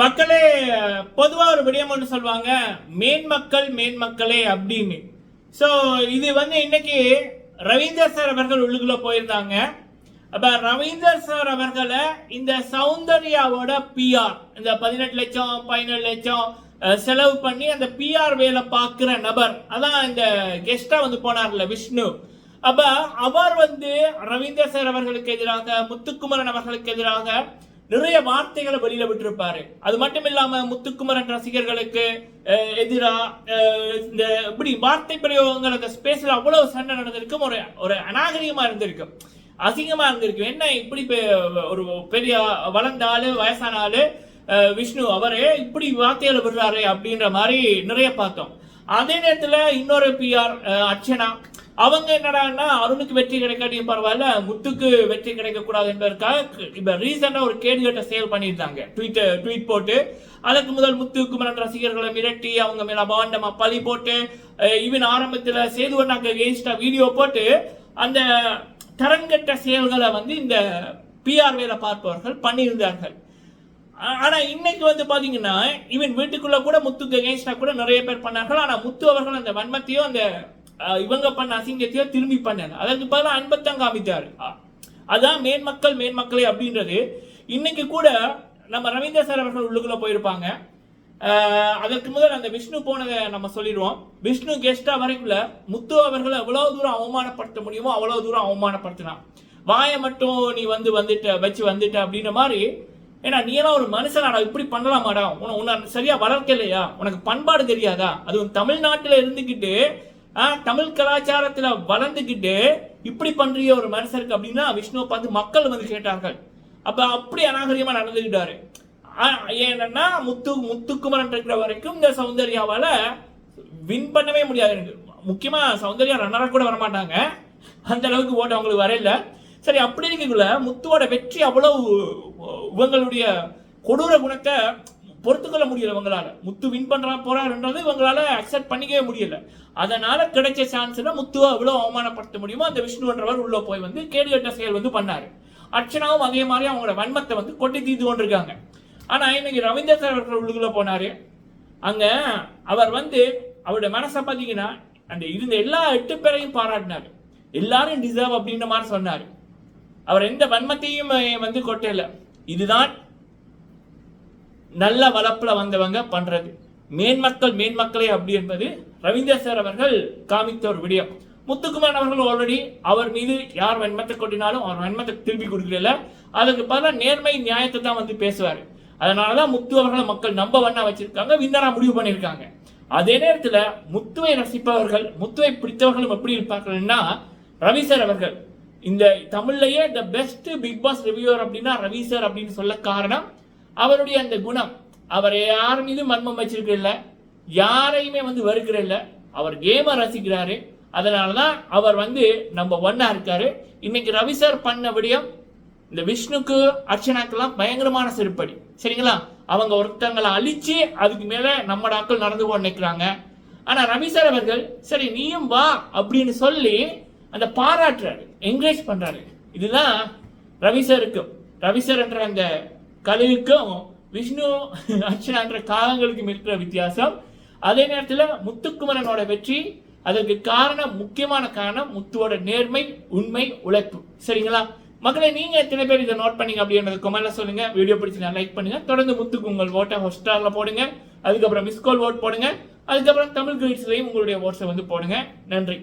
மக்களே பொதுவாக ஒரு விடயம் ஒன்று சொல்லுவாங்க மேன்மக்கள் மேன்மக்களே அப்படின்னு. ஸோ இது வந்து இன்னைக்கு ரவீந்தர் சார் அவர்கள் உள்ளுக்குள்ள போயிருந்தாங்க. அப்போ ரவீந்தர் சார் அவர்களை இந்த சௌந்தர்யாவோட பிஆர் இந்த பதினெட்டு லட்சம் பதினேழு லட்சம் செலவு பண்ணி அந்த பிஆர் வேலை பார்க்குற நபர் அதான் இந்த கெஸ்டாக வந்து போனார்ல விஷ்ணு. அப்போ அவர் வந்து ரவீந்தர் சார் அவர்களுக்கு எதிராக முத்துக்குமரன் அவர்களுக்கு எதிராக நிறைய வார்த்தைகளை வெளியில விட்டிருப்பாரு. அது மட்டும் இல்லாம முத்துக்குமரன் ரசிகர்களுக்கு எதிரா இந்த இப்படி வார்த்தை பிரயோகங்கள் அந்த ஸ்பேஸ்ல அவ்வளவு சண்டை நடந்திருக்கும். ஒரு ஒரு அநாகரிகமா இருந்திருக்கும். அசிங்கமா இருந்திருக்கும். என்ன இப்படி பெ- ஒரு பெரிய வளர்ந்த ஆளு வயசான ஆளு விஷ்ணு அவரே இப்படி வார்த்தைகளை விடுறாரு அப்படின்ற மாதிரி நிறைய பார்த்தோம். அதே நேரத்துல இன்னொரு பிஆர் அர்ச்சனா அவங்க என்னடான்னா அருணுக்கு வெற்றி கிடைக்காட்டியும் பரவாயில்ல முத்துக்கு வெற்றி கிடைக்க கூடாது என்பதற்காக இப்ப ரீசெண்டா ஒரு கேடு கட்ட சேல் பண்ணியிருந்தாங்க. ட்வீட் ட்வீட் போட்டு அதற்கு முதல் முத்துக்குமரன் ரசிகர்களை மிரட்டி அவங்க மேல அபாண்டமா பழி போட்டு ஈவன் ஆரம்பத்துல சேதுவண்ணாக்கு எகெயின்ஸ்டா வீடியோ போட்டு அந்த தரங்கட்ட செயல்களை வந்து இந்த பிஆர் வேலை பார்ப்பவர்கள் பண்ணியிருந்தார்கள். ஆனால் ஆனா இன்னைக்கு வந்து பாத்தீங்கன்னா ஈவன் வீட்டுக்குள்ள கூட முத்துக்கு அகேன்ஸ்டா கூட நிறைய பேர் பண்ணார்கள். ஆனா முத்து அவர்கள் அந்த வன்மத்தையும் அந்த இவங்க பண்ண அசிங்கத்தையோ திரும்பி பண்ணல. அதற்கு பதிலாக அன்பத்தான் காமித்தாரு. அதான் மேன்மக்கள் மேன்மக்களே அப்படின்றது. இன்னைக்கு கூட நம்ம ரவீந்திர சார் அவர்கள் உள்ளுக்குள்ள போயிருப்பாங்க. அதற்கு முதல் அந்த விஷ்ணு போனதை நம்ம சொல்லிடுவோம். விஷ்ணு கெஸ்டா வரைக்குள்ள முத்து அவர்களை எவ்வளவு தூரம் அவமானப்படுத்த முடியுமோ அவ்வளவு தூரம் அவமானப்படுத்தினான் வாயை மட்டும் நீ வந்து வந்துட்ட வச்சு வந்துட்ட அப்படின்ற மாதிரி ஏன்னா நீ எல்லாம் ஒரு மனுஷனாடா இப்படி பண்ணலாமாடா? உன உன்னை சரியா வளர்க்கலையா? உனக்கு பண்பாடு தெரியாதா? அதுவும் தமிழ்நாட்டில் இருந்துக்கிட்டு தமிழ் கலாச்சாரத்தில் வளர்ந்துக்கிட்டு இப்படி பண்றிய ஒரு மனுஷருக்கு அப்படின்னா விஷ்ணுவை பார்த்து மக்கள் வந்து கேட்டார்கள். அப்ப அப்படி அநாகரிகமா நடந்துக்கிட்டாரு ஆ, ஏன்னா முத்து முத்துக்குமரன் இருக்கிற வரைக்கும் இந்த சௌந்தர்யாவால வின் பண்ணவே முடியாது எனக்கு. முக்கியமா சௌந்தர்யா ரன்னரா கூட வரமாட்டாங்க. அந்த அளவுக்கு ஓட்டு அவங்களுக்கு வரையில. சரி அப்படி இருக்கக்குள்ள முத்துவோட வெற்றி அவ்வளவு இவங்களுடைய கொடூர குணத்தை பொறுத்துக்கொள்ள முடியல இவங்களால. முத்து வின் பண்றா போறாருன்றது இவங்களால அக்செப்ட் பண்ணிக்கவே முடியல. அதனால கிடைச்ச சான்ஸ்ல முத்துவை அவ்வளோ அவமானப்படுத்த முடியுமோ அந்த விஷ்ணுன்றவர் உள்ள போய் வந்து கேடுகட்ட செயல் வந்து பண்ணாரு. அர்ச்சனாவும் அதே மாதிரி அவங்களோட வன்மத்தை வந்து கொட்டி தீர்த்து கொண்டிருக்காங்க. ஆனா இன்னைக்கு ரவீந்திர சார் அவர்கள் உள்ளுக்குள்ள போனாரு. அங்க அவர் வந்து அவருடைய மனசை பார்த்தீங்கன்னா அந்த இருந்த எல்லா எட்டு பேரையும் பாராட்டினாரு. எல்லாரும் டிசர்வ் அப்படின்ற மாதிரி சொன்னார். அவர் எந்த வன்மத்தையும் வந்து கொட்டல. இதுதான் நல்ல வளப்பில் வந்தவங்க பண்ணுறது மேன்மக்கள் மேன்மக்களே அப்படி என்பது ரவீந்திர சார் அவர்கள் காமித்த ஒரு விடயம் முத்துக்குமார் அவர்கள் ஆல்ரெடி அவர் மீது யார் வன்மத்தை கொட்டினாலும் அவர் வன்மத்தை திருப்பி கொடுக்கல அதுக்கு பதிலாக நேர்மை நியாயத்தை தான் வந்து பேசுவார். அதனாலதான் முத்து அவர்களை மக்கள் நம்ப வண்ணா வச்சிருக்காங்க வின்னரா முடிவு பண்ணியிருக்காங்க அதே நேரத்தில் முத்துவை ரசிப்பவர்கள் முத்துவை பிடித்தவர்களும் எப்படி இருப்பார்கள்னா ரவி சார் அவர்கள். இந்த தமிழ்லையே the best Bigg Boss reviewer அப்படின்னா ரவி சார் அப்படின்னு சொல்ல காரணம் அவருடைய அந்த குணம் அவர் யார் மீது மர்மம் வச்சிருக்கல யாரையுமே வந்து வெறுக்கிறல்ல அவர் கேமை ரசிக்கிறாரு. அதனால தான் அவர் வந்து நம்ம ஒன்னா இருக்காரு. இன்னைக்கு ரவி சார் பண்ண விடியம் இந்த விஷ்ணுக்கு அர்ச்சனாக்கெல்லாம் பயங்கரமான செருப்படி. சரிங்களா? அவங்க ஒருத்தங்களை அழிச்சு அதுக்கு மேல நம்ம நாட்கள் நடந்து கொண்டு நிற்கிறாங்க ஆனா ரவி சார் அவர்கள் சரி நீயும் வா அப்படின்னு சொல்லி அந்த பாராட்டுறாரு என்கரேஜ் பண்றாரு. இதுதான் ரவி சாருக்கு ரவி சார் என்ற அந்த கழுவுக்கும் விஷ்ணு அர்ச்சனான்ற காலங்களுக்கு இருக்கிற வித்தியாசம். அதே நேரத்தில் முத்துக்குமரனோட வெற்றி அதற்கு காரணம் முக்கியமான காரணம் முத்துவோட நேர்மை உண்மை உழைப்பு. சரிங்களா? மக்களை நீங்க எத்தனை பேர் இதை நோட் பண்ணீங்க அப்படின்றத கமெண்ட்ல சொல்லுங்க. வீடியோ பிடிச்சி லைக் பண்ணுங்க. தொடர்ந்து முத்துக்கு உங்கள் ஓட்டை ஹொஸ்டார்ல போடுங்க. அதுக்கப்புறம் மிஸ்கால் ஓட் போடுங்க. அதுக்கப்புறம் தமிழ் கிரீட்ஸ்லையும் உங்களுடைய ஓட்ஸை வந்து போடுங்க. நன்றி.